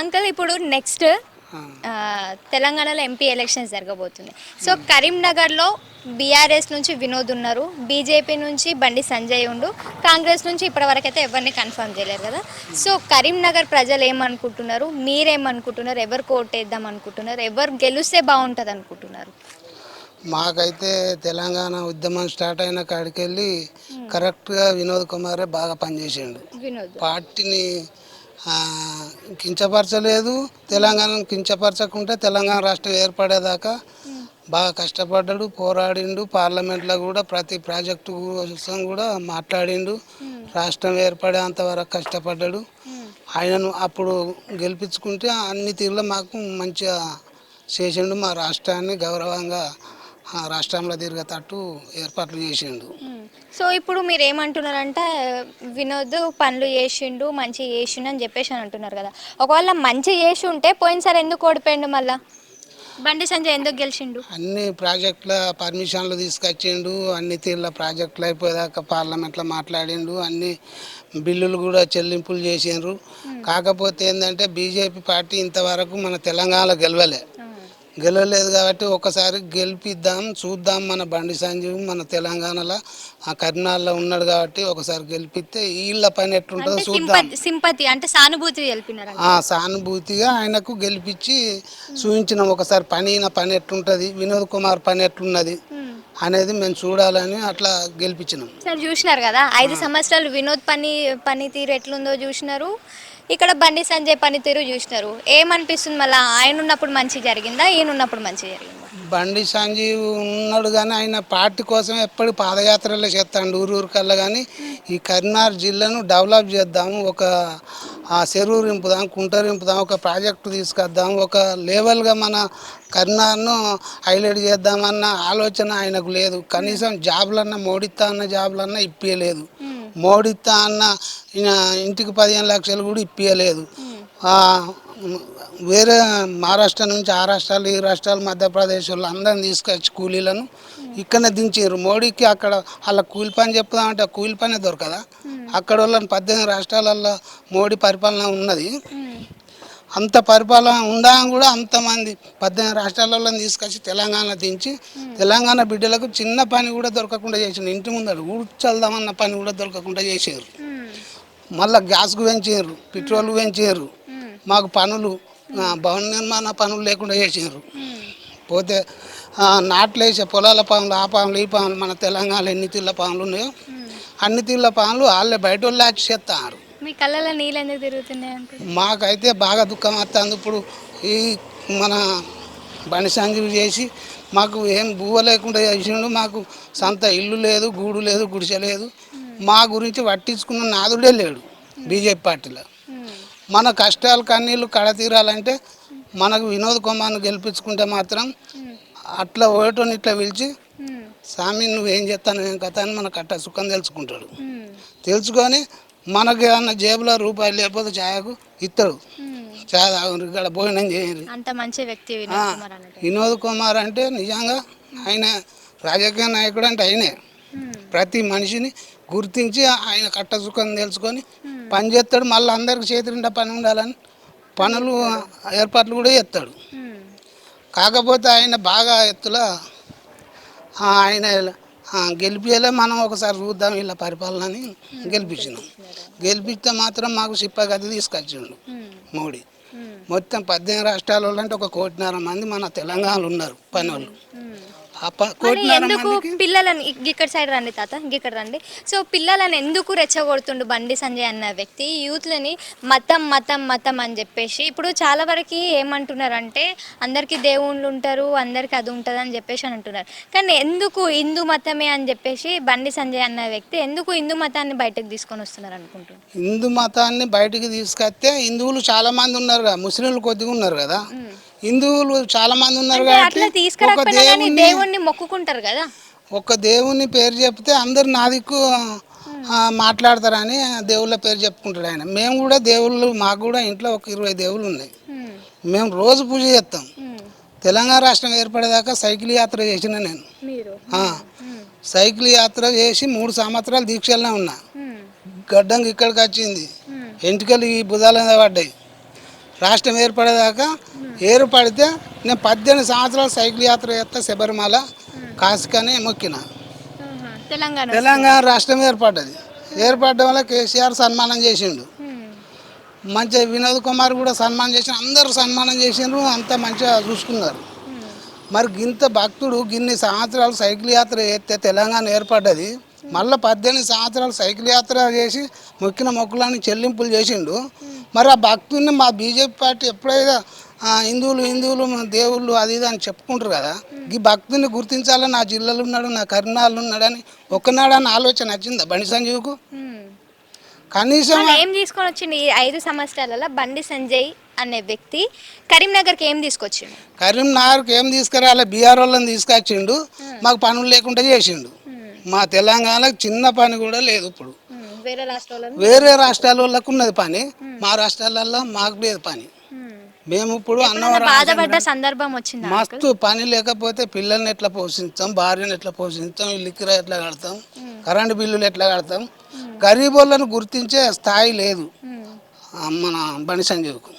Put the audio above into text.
Uncle ఇప్పుడు next తెలంగాణలో MP elections జరగబోతుంది. సో కరీంనగర్లో బీఆర్ఎస్ నుంచి వినోద్ ఉన్నారు బీజేపీ నుంచి బండి సంజయ్ ఉండు కాంగ్రెస్ నుంచి ఇప్పటివరకు అయితే ఎవరిని కన్ఫర్మ్ చేయలేరు కదా. సో కరీంనగర్ ప్రజలు ఏమనుకుంటున్నారు? మీరేమనుకుంటున్నారు? ఎవరు కోటేద్దాం అనుకుంటున్నారు? ఎవరు గెలిస్తే బాగుంటుంది అనుకుంటున్నారు? మాకైతే తెలంగాణ ఉద్యమం స్టార్ట్ అయిన కాడికి వెళ్ళి కరెక్ట్గా వినోద్ కుమారే బాగా పనిచేసిండు. వినోద్. పార్టీని కించపరచలేదు. తెలంగాణను కించపరచకుంటే తెలంగాణ రాష్ట్రం ఏర్పడేదాకా బాగా కష్టపడ్డాడు పోరాడిండు. పార్లమెంట్లో కూడా ప్రతి ప్రాజెక్టు కోసం కూడా మాట్లాడిండు. రాష్ట్రం ఏర్పడేంత వరకు కష్టపడ్డాడు. ఆయనను అప్పుడు గెలిపించుకుంటే అన్ని తీరులో మాకు మంచిగా చేసిండు మా రాష్ట్రాన్ని గౌరవంగా రాష్ట్రంలో తిరిగేటట్టు ఏర్పాట్లు చేసిండు. సో ఇప్పుడు మీరు ఏమంటున్నారంటే వినోద్ పనులు చేసిండు మంచి చేసిండు అని చెప్పేసి అని అంటున్నారు కదా. ఒకవేళ మంచి చేసి ఉంటే పోయినసారి ఎందుకు ఓడిపోయిండు మళ్ళా? బండి సంజయ్ ఎందుకు గెలిచిండు? అన్ని ప్రాజెక్టుల పర్మిషన్లు తీసుకొచ్చిండు అన్ని తీర్ల ప్రాజెక్టులు అయిపోయేదాకా పార్లమెంట్లో మాట్లాడిండు అన్ని బిల్లులు కూడా చెల్లింపులు చేసిండ్రు. కాకపోతే ఏంటంటే బీజేపీ పార్టీ ఇంతవరకు మన తెలంగాణలో గెలవలే. గెలవలేదు కాబట్టి ఒకసారి గెలిపిద్దాం చూద్దాం మన బండి సంజీవ్ మన తెలంగాణలో. ఆ కర్నాల్లో ఉన్నాడు కాబట్టి ఒకసారి గెలిపిస్తే వీళ్ళ పని ఎట్లుంటుందో చూద్దాం. సింపతి సింపతి అంటే సానుభూతి తెలిపినారు ఆ సానుభూతిగా ఆయనకు గెలిపించి చూపించినాం ఒకసారి పని ఈయన పని ఎట్లుంటుంది వినోద్ కుమార్ పని ఎట్లున్నది అనేది మేము చూడాలని అట్లా గెలిపించినాం. సార్ చూసినారు కదా ఐదు సంవత్సరాలు వినోద్ పని పనితీరు ఎట్లుందో చూసినారు. ఇక్కడ బండి సంజయ్ పనితీరు చూసినారు. ఏమనిపిస్తుంది మళ్ళీ? ఆయన ఉన్నప్పుడు మంచి జరిగిందా? ఈయన ఉన్నప్పుడు మంచి జరిగిందా? బండి సంజీవ్ ఉన్నాడు కానీ ఆయన పార్టీ కోసం ఎప్పటి పాదయాత్రలే చేస్తాడు ఊరు ఊరికల్లా కానీ ఈ కరీంనగర్ జిల్లాను డెవలప్ చేద్దాము ఒక చెరువు రింపుదాం కుంట రింపుదాం ఒక ప్రాజెక్టు తీసుకొద్దాం ఒక లెవెల్గా మన కరీంనగర్ను హైలైట్ చేద్దామన్న ఆలోచన ఆయనకు లేదు. కనీసం జాబులన్నా మోడిస్తా అన్న జాబులన్నా ఇప్పించలేదు మోడిస్తా అన్న ఇంటికి పదిహేను లక్షలు కూడా ఇప్పించలేదు వేరే మహారాష్ట్ర నుంచి ఆ రాష్ట్రాలు ఈ రాష్ట్రాలు మధ్యప్రదేశ్ వాళ్ళు అందరిని తీసుకొచ్చి కూలీలను ఇక్కడనే దించారు మోడీకి అక్కడ వాళ్ళ కూలి పని చెప్దామంటే ఆ కూలి పనే దొరకదా? అక్కడ వాళ్ళని పద్దెనిమిది రాష్ట్రాలలో మోడీ పరిపాలన ఉన్నది. అంత పరిపాలన ఉందా కూడా అంతమంది పద్దెనిమిది రాష్ట్రాలలో తీసుకొచ్చి తెలంగాణ దించి తెలంగాణ బిడ్డలకు చిన్న పని కూడా దొరకకుండా చేసిండు. ఇంటి ముందర ఊడ్చల్దామన్న పని కూడా దొరకకుండా చేసారు మళ్ళీ గ్యాస్కు పెంచారు పెట్రోల్ పెంచారు మాకు పనులు భవన నిర్మాణ పనులు లేకుండా చేసారు పోతే ఆ, నాట్లు వేసే పొలాల పనులు ఆ పనులు ఈ పనులు మన తెలంగాణలో ఎన్ని తీళ్ళ పనులు ఉన్నాయో అన్ని తీళ్ళ పనులు వాళ్ళే బయట వాళ్ళు చేస్తారు మీ కళ్ళలో నీళ్ళు ఎందుకు తిరుగుతున్నాయి మాకైతే బాగా దుఃఖం వస్తుంది. ఇప్పుడు ఈ మన బండి చేసి మాకు ఏం బువ్వ లేకుండా చేసిండు. మాకు సొంత ఇల్లు లేదు గూడు లేదు గుడిసె లేదు. మా గురించి పట్టించుకున్న నాదుడే లేడు బీజేపీ పార్టీలో. మన కష్టాలు కన్నీళ్ళు కడతీరాలంటే మనకు వినోద్ కుమార్ను గెలిపించుకుంటే మాత్రం అట్లా ఓటోని ఇట్లా పిలిచి స్వామి నువ్వేం చేస్తాను ఏం కథ అని మన కట్ట సుఖం తెలుసుకుంటాడు. తెలుసుకొని మనకి ఏమన్నా జేబులో రూపాయలు లేకపోతే ఛాయకు ఇస్తాడు ఛాయ్ తాగురు ఇక్కడ భోజనం చేయండి అంత మంచి వ్యక్తి వినోద్ కుమార్ అంటే నిజంగా ఆయన రాజకీయ నాయకుడు అంటే ఆయనే. ప్రతి మనిషిని గుర్తించి ఆయన కట్ట సుఖం తెలుసుకొని పని చేస్తాడు మళ్ళీ అందరికి చేతి నిండా పని ఉండాలని పనులు ఏర్పాట్లు కూడా చేస్తాడు. కాకపోతే ఆయన బాగా ఎత్తుల ఆయన ఆ, గెలిపియలే మనం ఒకసారి చూద్దాం వీళ్ళ పరిపాలనని గెలిపించినాం. గెలిపిస్తే మాత్రం మాకు సిప్పగతి తీసుకొచ్చిండు మోడీ. మొత్తం పద్దెనిమిది రాష్ట్రాల వాళ్ళు అంటే ఒక కోటిన్నర మంది మన తెలంగాణలో ఉన్నారు పని వాళ్ళు మరి ఎందుకు పిల్లలని ఇక్కడ సైడ్ రండి తాత ఇక్కడ రండి? సో పిల్లలని ఎందుకు రెచ్చగొడుతుండు బండి సంజయ్ అన్న వ్యక్తి? యూత్లని మతం మతం మతం అని చెప్పేసి ఇప్పుడు చాలా వరకు ఏమంటున్నారంటే అందరికీ దేవుళ్ళు ఉంటారు అందరికీ అది ఉంటుంది అని చెప్పేసి అని అంటున్నారు. కానీ ఎందుకు హిందూ మతమే అని చెప్పేసి బండి సంజయ్ అన్న వ్యక్తి ఎందుకు హిందూ మతాన్ని బయటకు తీసుకొని వస్తున్నారు అనుకుంటున్నారు? హిందూ మతాన్ని బయటికి తీసుకొస్తే హిందువులు చాలా మంది ఉన్నారు కదా ముస్లింలు కొద్దిగా ఉన్నారు కదా. హిందువులు చాలా మంది ఉన్నారు కాబట్టి ఒక దేవుణ్ణి దేవుణ్ణి మొక్కుకుంటారు కదా. ఒక దేవుని పేరు చెప్తే అందరు నా దిక్కు మాట్లాడతారని దేవుళ్ళ పేరు చెప్పుకుంటాడు ఆయన. మేము కూడా దేవుళ్ళు మాకు కూడా ఇంట్లో ఒక ఇరవై దేవుళ్ళు ఉన్నాయి. మేము రోజు పూజ చేస్తాం. తెలంగాణ రాష్ట్రం ఏర్పడేదాకా సైకిల్ యాత్ర చేసిన నేను. సైకిల్ యాత్ర చేసి మూడు సంవత్సరాలు దీక్షలనే ఉన్నా. గడ్డం ఇక్కడికి వచ్చింది. ఎంటికలు ఈ భుజాల మీద పడ్డాయి. రాష్ట్రం ఏర్పడేదాకా ఏర్పడితే నేను పద్దెనిమిది సంవత్సరాలు సైకిల్ యాత్ర చేస్తా శబరిమల కాసుకని మొక్కిన. తెలంగాణ తెలంగాణ రాష్ట్రం ఏర్పడ్డది. ఏర్పడడం వల్ల కేసీఆర్ సన్మానం చేసిండు. మంచిగా వినోద్ కుమార్ కూడా సన్మానం చేసి అందరూ సన్మానం చేసిండ్రు అంత మంచిగా చూసుకున్నారు. మరి గింత భక్తుడు గిన్ని సంవత్సరాలు సైకిల్ యాత్ర చేస్తే తెలంగాణ ఏర్పడ్డది. మళ్ళీ పద్దెనిమిది సంవత్సరాలు సైకిల్ యాత్ర చేసి మొక్కిన మొక్కులని చెల్లింపులు చేసిండు. మరి ఆ భక్తుడిని మా బీజేపీ పార్టీ ఎప్పుడైతే హిందువులు హిందువులు మన దేవుళ్ళు అది ఇది అని చెప్పుకుంటారు కదా. ఈ భక్తుని గుర్తించాలని నా జిల్లాలో ఉన్నాడు నా కరీంనగర్లో ఉన్నాడని ఒక్కనాడని ఆలోచన వచ్చిందా బండి సంజీవ్కు. కనీసం ఏం తీసుకొని వచ్చిండు ఈ ఐదు సంవత్సరాలలో? బండి సంజయ్ అనే వ్యక్తి కరీంనగర్కి ఏం తీసుకొచ్చిండు? కరీంనగర్కి ఏం తీసుకురాలే బీఆర్ వాళ్ళని తీసుకొచ్చిండు. మాకు పనులు లేకుండా చేసిండు. మా తెలంగాణలో చిన్న పని కూడా లేదు ఇప్పుడు. వేరే రాష్ట్రాలలో వేరే రాష్ట్రాల వాళ్ళకు ఉన్నది పని. మా రాష్ట్రాలలో మాకు లేదు పని. మేము ఇప్పుడు అన్నవరం బాధపడ్డ సందర్భం వచ్చిందా మస్తు పని లేకపోతే పిల్లల్ని ఎట్లా పోషించాం భార్యను ఎట్లా పోషించాం ఇల్లుకిర ఎట్లా కడతాం కరెంటు బిల్లులు ఎట్లా కడతాం? గరీబ్ వాళ్ళని గుర్తించే స్థాయి లేదు. మన బండి సంజీవ్కు.